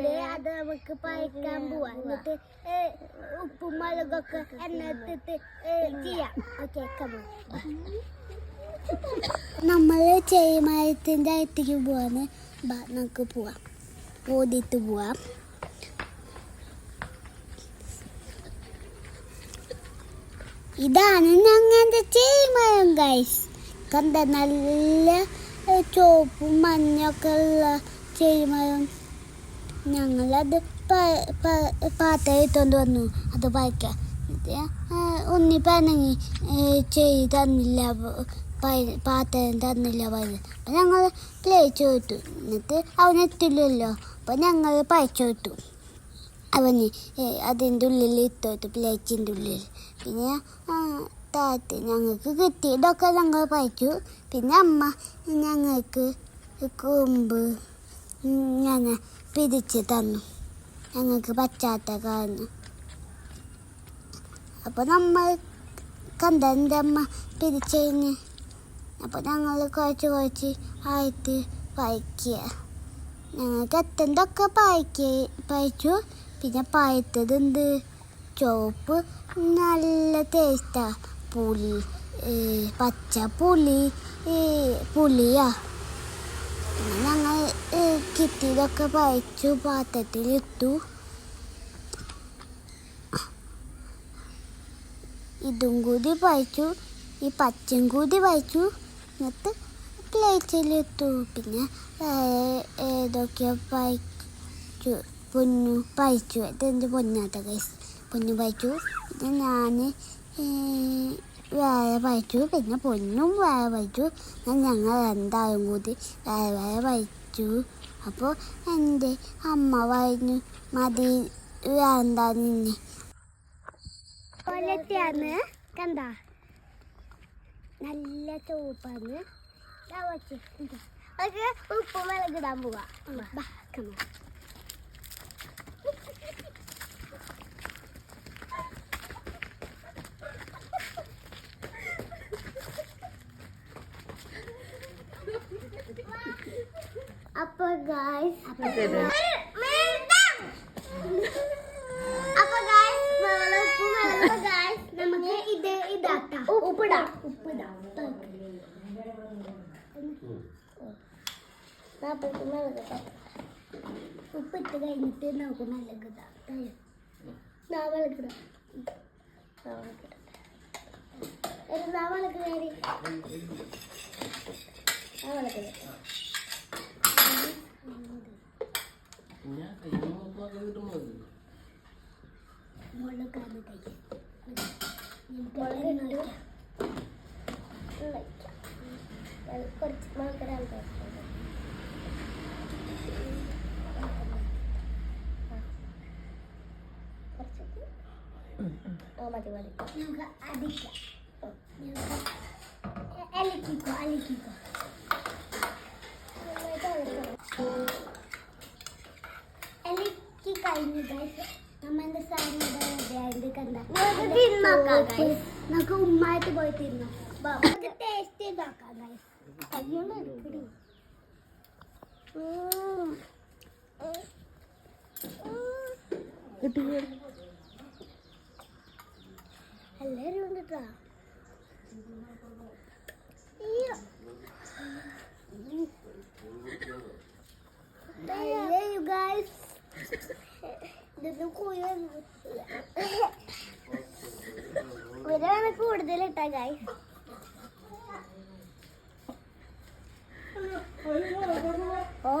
ഉണ്ട് അത് നമുക്ക് പഴിക്കാൻ പോവാം. എന്നിട്ട് ഉപ്പും മുളകൊക്കെ എണ്ണത്തിട്ട് ചെയ്യാം. ഓക്കെ കമോ നമ്മൾ ചെയ്യുമരത്തിന്റെ അടുത്തേക്ക് പോവാന്ന് നമുക്ക് പോവാം. ഓടിയിട്ട് പോവാം. ഇതാണ് ഞങ്ങളുടെ ചേമയം ഗൈസ് കണ്ട നല്ല ചോപ്പും മഞ്ഞൊക്കെ ഉള്ള ചെയ്യുമരം ഞങ്ങളത് പ- പ- പാത്രം എടുത്തോണ്ട് വന്നു. അത് പായ്ക്കാം ഉണ്ണി പറഞ്ഞി ചെയ്ത് തന്നില്ല പാത്രം തന്നില്ല പയ്യൻ അപ്പം ഞങ്ങൾ പ്ലേറ്റ് കൊടുത്തു എന്നിട്ട് അവനെത്തില്ലല്ലോ അപ്പം ഞങ്ങൾ പയച്ചു കൊടുത്തു അവന് അതിന്റെ ഉള്ളിൽ ഇട്ടോട്ട് പ്ലേറ്റിന്റെ ഉള്ളിൽ പിന്നെ താത്ത ഞങ്ങൾക്ക് കിട്ടിയതൊക്കെ ഞങ്ങൾ പയച്ചു പിന്നെ അമ്മ ഞങ്ങൾക്ക് കൊമ്പ് ഞങ്ങൾ പിരിച്ച് തന്നു ഞങ്ങൾക്ക് പറ്റാത്ത കാരണം അപ്പോൾ നമ്മൾ കണ്ടന്റെ അമ്മ പിരിച്ച് കഴിഞ്ഞ് അപ്പോൾ ഞങ്ങൾ കുറച്ച് കുറച്ച് ആയിട്ട് പായ്ക്കുക ഞങ്ങൾക്ക് എത്തണ്ടൊക്കെ പായ്ക്ക പായിച്ചു. പിന്നെ പായത്തത് എന്ത് ചുവപ്പ് നല്ല ടേസ്റ്റാണ് പുളി പച്ച പുളി ഏ, പുളിയാ പിന്നെ ഞങ്ങൾ ഏ, കിട്ടിയതൊക്കെ പയച്ചു പാത്രത്തിലിട്ടു. ഇതും കൂടി പയച്ചു ഈ പച്ചയും കൂടി പയച്ചു എന്നിട്ട് പ്ലേറ്റിലിട്ടു. പിന്നെ ഏതൊക്കെയോ പയച്ചു പൊന്നു പയച്ചു അതെന്ത് പൊന്നാത്ത കൈസ് പൊന്നു പയച്ചു പിന്നെ ഞാൻ വേറെ പയച്ചു പിന്നെ പൊന്നും വേറെ പയച്ചു ഞങ്ങൾ രണ്ടാളും കൂടി വേറെ വേറെ പയച്ചു അപ്പോൾ എന്റെ അമ്മ പറഞ്ഞു മതി വേണ്ട നിന്നെ. കൊലത്തെയാണ് കണ്ട? നല്ല ചുവപ്പാണ് ഉപ്പ് മുളകിടാൻ പോവാ. അപ്പൊ ഗായ്സ് അപ്പൊ ഗായ്സ് നമുക്ക് ഇത് ഇതാക്കാം. ഉപ്പിടാം. ഉപ്പിടാം ഉപ്പിട്ട് കഴിഞ്ഞിട്ട് നമുക്ക് മുളക് നാവളക്കിടാം നാ മുളക് ഇടാം. നാ മുളക് ഇടാം ഒരു നാ മുളക് നേടി ആ മുളക് ഇടാം മുളകാണ് കൈ മുളകിട്ടു കുറച്ച് മുളകിടാൻ മതി മതി നമുക്ക് അടിക്കാം അലക്കിക്കോ അലക്കിക്കോ അലക്കി കഴിഞ്ഞു നമുക്ക് ഉമ്മായിട്ട് പോയി തിന്നാം ടേസ്റ്റ് ചെയ്ത് നോക്കാം. എല്ലാരും ഉണ്ട് ട്ടാ. കുരാണ് കൂടുതൽ ഇട്ടാ കായ് ഓ